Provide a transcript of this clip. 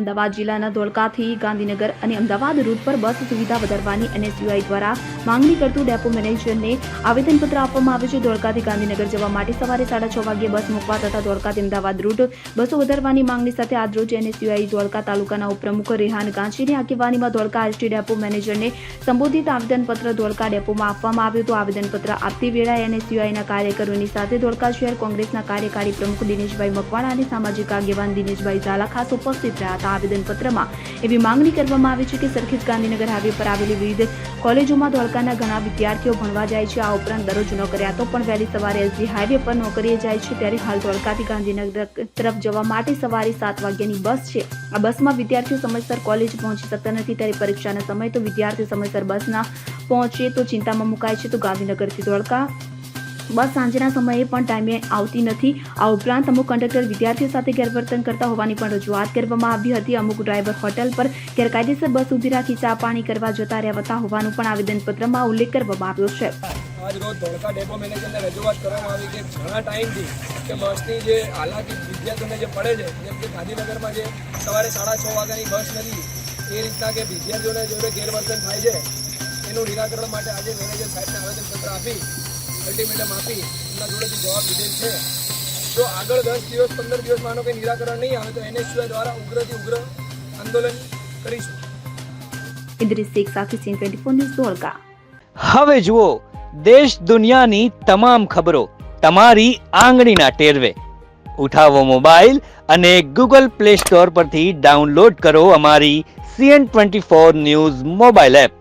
અમદાવાદ જિલ્લાના ધોળકાથી, ગાંધીનગર અને અમદાવાદ રૂટ પર બસ સુવિધા વધારવાની એનએસયુઆઈ દ્વારા માંગણી કરતું ડેપો મેનેજરને આવેદનપત્ર આપવામાં આવ્યું છે. ધોળકાથી, ગાંધીનગર જવા માટે સવારે સાડા છ વાગ્યે બસ મૂકવા તથા ધોળકાથી અમદાવાદ રૂટ બસો વધારવાની માંગણી સાથે આજરોજ એનએસયુઆઈ ધોળકા તાલુકાના ઉપપ્રમુખ રેહાન ગાંચીની આગેવાનીમાં ધોળકા એસટી ડેપો મેનેજરને સંબોધિત આવેદનપત્ર ધોળકા ડેપોમાં આપવામાં આવ્યું હતું. આવેદનપત્ર આપતી વેળાએ એનએસયુઆઈના કાર્યકરોની સાથે ધોળકા શહેર કોંગ્રેસના કાર્યકારી પ્રમુખ દિનેશભાઈ મકવાણા અને સામાજિક આગેવાન દિનેશભાઈ ઝાલા ખાસ ઉપસ્થિત રહ્યા હતા. આવેદનપત્રમાં એવી માંગણી કરવામાં આવી છે કે સરખેજ ગાંધીનગર હાઈવે પર આવેલી વિવિધ કોલેજોમાં ધોળકાના ઘણા વિદ્યાર્થીઓ ભણવા જાય છે. આ ઉપરાંત દરરોજ નોકરિયા તો પણ વહેલી સવારે એસજી હાઈવે પર નોકરીએ જાય છે. ત્યારે હાલ ધોળકાથી ગાંધીનગર તરફ જવા માટે સવારે સાત વાગ્યાની બસ છે. આ બસમાં વિદ્યાર્થીઓ સમયસર કોલેજ પહોંચી શકતા નથી. ત્યારે પરીક્ષાના સમય તો વિદ્યાર્થીઓ સમયસર બસના પહોંચે તો ચિંતામાં મુકાય છે. તો ગાંધીનગરથી ધોળકા બસ સાંજના સમયે પણ ટાઈમે આવતી નથી. આ ઉપરાંત અમુક કંડક્ટર વિદ્યાર્થીઓ સાથે ગેરવર્તન કરતા હોવાની પણ રજૂઆત કરવામાં આવી હતી. અમુક ડ્રાઈવર હોટેલ પર ગેરકાયદેસર બસ ઊભી રાખી ચા પાણી કરવા જતા રહેવાતા હોવાનું પણ આવેદનપત્રમાં ઉલ્લેખ કરવામાં આવ્યો છે. આજ રોજ ધોળકા ડેપો મેનેજરને રજૂઆત કરવામાં આવી કે ઘણા ટાઈમથી કે બસની જે હાલાકી વિદ્યાર્થીઓને જે પડે છે, જેમ કે ગાંધીનગરમાં જે સવારે સાડા છ વાગ્યાની બસ નથી, એ રીતના કે વિદ્યાર્થીઓને જોડે ગેરવર્તન થાય છે, એનું નિરાકરણ માટે આજે મેનેજર સાહેબને આવેદનપત્ર આપી અલ્ટિમેટમ આપી એમના જોડેથી જવાબ લીધેલ છે. જો આગળ દસ દિવસ પંદર દિવસ માનો કંઈ નિરાકરણ નહીં આવે તો એનએસયુઆઈ દ્વારા ઉગ્રથી ઉગ્ર આંદોલન કરીશું. ઇદ્રિસ શેખ સાથે CN twenty four news Dholka હવે જુઓ દેશ દુનિયાની તમામ ખબરો તમારી આંગળીના ટેરવે. ઉઠાવો મોબાઈલ અને ગૂગલ પ્લે સ્ટોર પરથી ડાઉનલોડ કરો અમારી CN twenty four news mobile app.